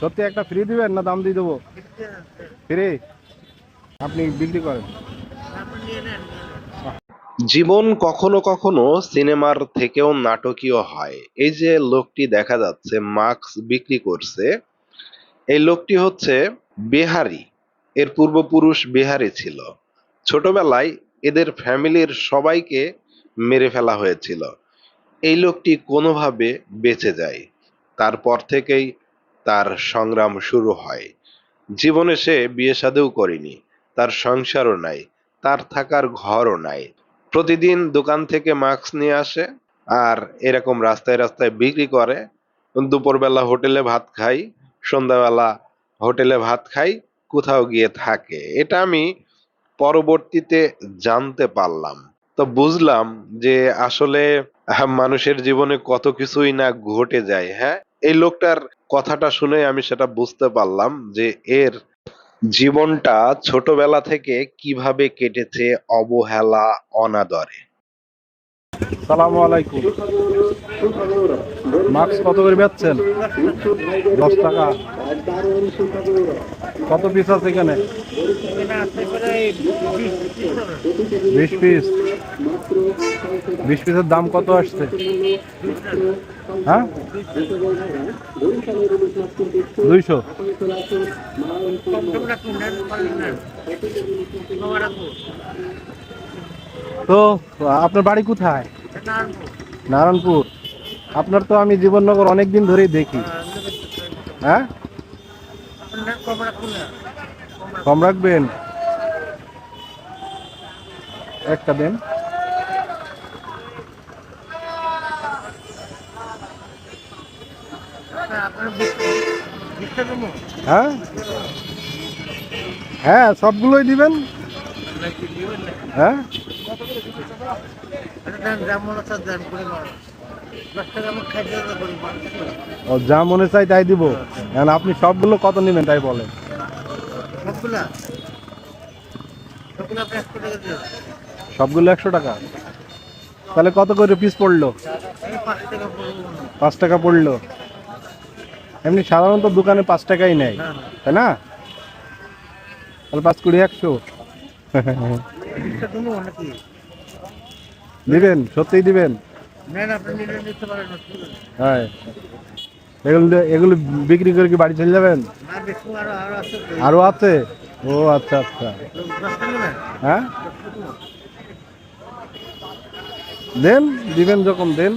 সত্যি একটা ফ্রি দিবেন না দাম দিয়ে দেবো? ফ্রি আপনি বিক্রি করেন। জীবন কখনো কখনো সিনেমার থেকেও নাটকীয় হয়। এই যে লোকটি দেখা যাচ্ছে, মাস্ক বিক্রি করছে, এই লোকটি হচ্ছে বিহারি। এর পূর্বপুরুষ বিহারি ছিল। ছোটবেলায় এদের ফ্যামিলির সবাইকে মেরে ফেলা হয়েছিল। এই লোকটি কোনোভাবে বেঁচে যায়। তারপর থেকেই তার সংগ্রাম শুরু হয়। জীবনে সে বিয়ে শাদিও করেনি, তার সংসারও নাই, তার থাকার ঘরও নাই। প্রতিদিন দোকান থেকে মাস্ক নিয়ে আসে আর এরকম রাস্তায় রাস্তায় বিক্রি করে। দুপুরবেলা হোটেলে ভাত খাই, সন্ধ্যাবেলা হোটেলে ভাত খাই, কোথাও গিয়ে থাকে। এটা আমি পরবর্তীতে জানতে পারলাম। তো বুঝলাম যে আসলে মানুষের জীবনে কত কিছুই না ঘটে যায় হ্যাঁ? এই লোকটার কথাটা শুনে আমি সেটা বুঝতে পারলাম যে এর জীবনটা ছোটবেলা থেকে কীভাবে কেটেছে অবহেলা, অনাদরে। সালামু আলাইকুম। মাস্ক কত করে বেচছেন? দশ টাকা। কত পিস আছে এখানে? বিশ পিস বিশ পিসের দাম কত আসছে? হ্যাঁ? দুইশো। তো, আপনার বাড়ি কোথায়? নারায়ণপুর। আপনার তো আমি জীবননগর অনেক দিন ধরেই দেখি। হ্যাঁ? কম রাখবেন। একটা দেন। হ্যাঁ? হ্যাঁ সবগুলোই দিবেন? হ্যাঁ? ও যা মনে চাই তাই দিব। এখন আপনি সবগুলো কত নেবেন তাই বলেন। সবগুলো? একশো টাকা তাহলে কত করে পিস পড়ল। পাঁচ টাকা পড়ল। এমনি সাধারণত দোকানে পাঁচ টাকাই নেয় তাই না? তাহলে পাঁচ কুড়ি একশো। দিবেন সত্যিই দিবেন। হ্যাঁ। এগুলো এগুলো বিক্রি করে কি বাড়ি চলে যাবেন? আরও আছে? ও আচ্ছা আচ্ছা। হ্যাঁ? দেন দিবেন যখন দেন।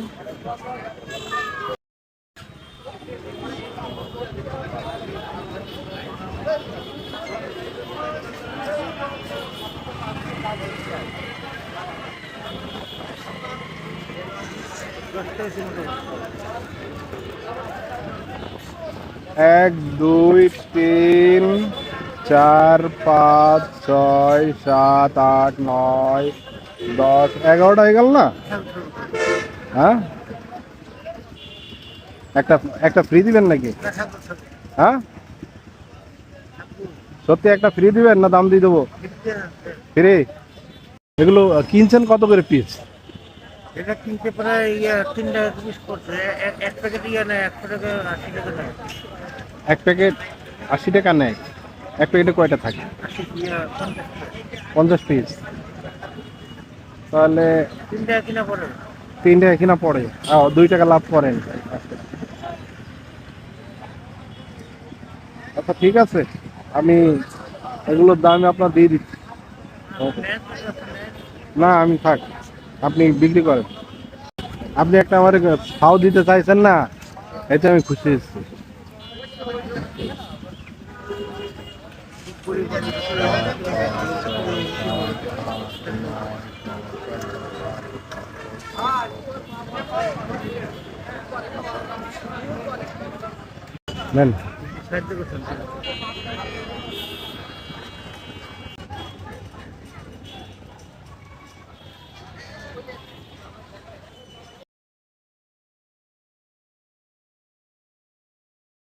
এক দুই তিন চার পাঁচ ছয় সাত আট নয় দশ এগারোটা হয়ে গেল না? হ্যাঁ? একটা একটা ফ্রি দিবেন নাকি? হ্যাঁ? সত্যি একটা ফ্রি দিবেন না? দাম দিয়ে দেবো। ফ্রি এগুলো কিনছেন কত করে পিস এটা কিনতে প্রায় ইয়ে তিন টাকা পিস করছে এক- প্যাকেট ইয়ে নেয় একশো টাকা আশি টাকা নেয়। এক প্যাকেট আশি টাকা নেয়। এক প্যাকেটে কয়টা থাকে? পঞ্চাশ পিস। তাহলে তিন টাকা কিনা পড়ে। তিন টাকা কিনা পড়ে। ও, দুই টাকা লাভ করেন। আচ্ছা ঠিক আছে। আমি এগুলোর দাম আপনার দিয়ে দিচ্ছি। না আমি থাক। আপনি বিক্রি করেন। আপনি একটা আমার ফাও দিতে চাইছেন না, এতে আমি খুশি হচ্ছি নেন।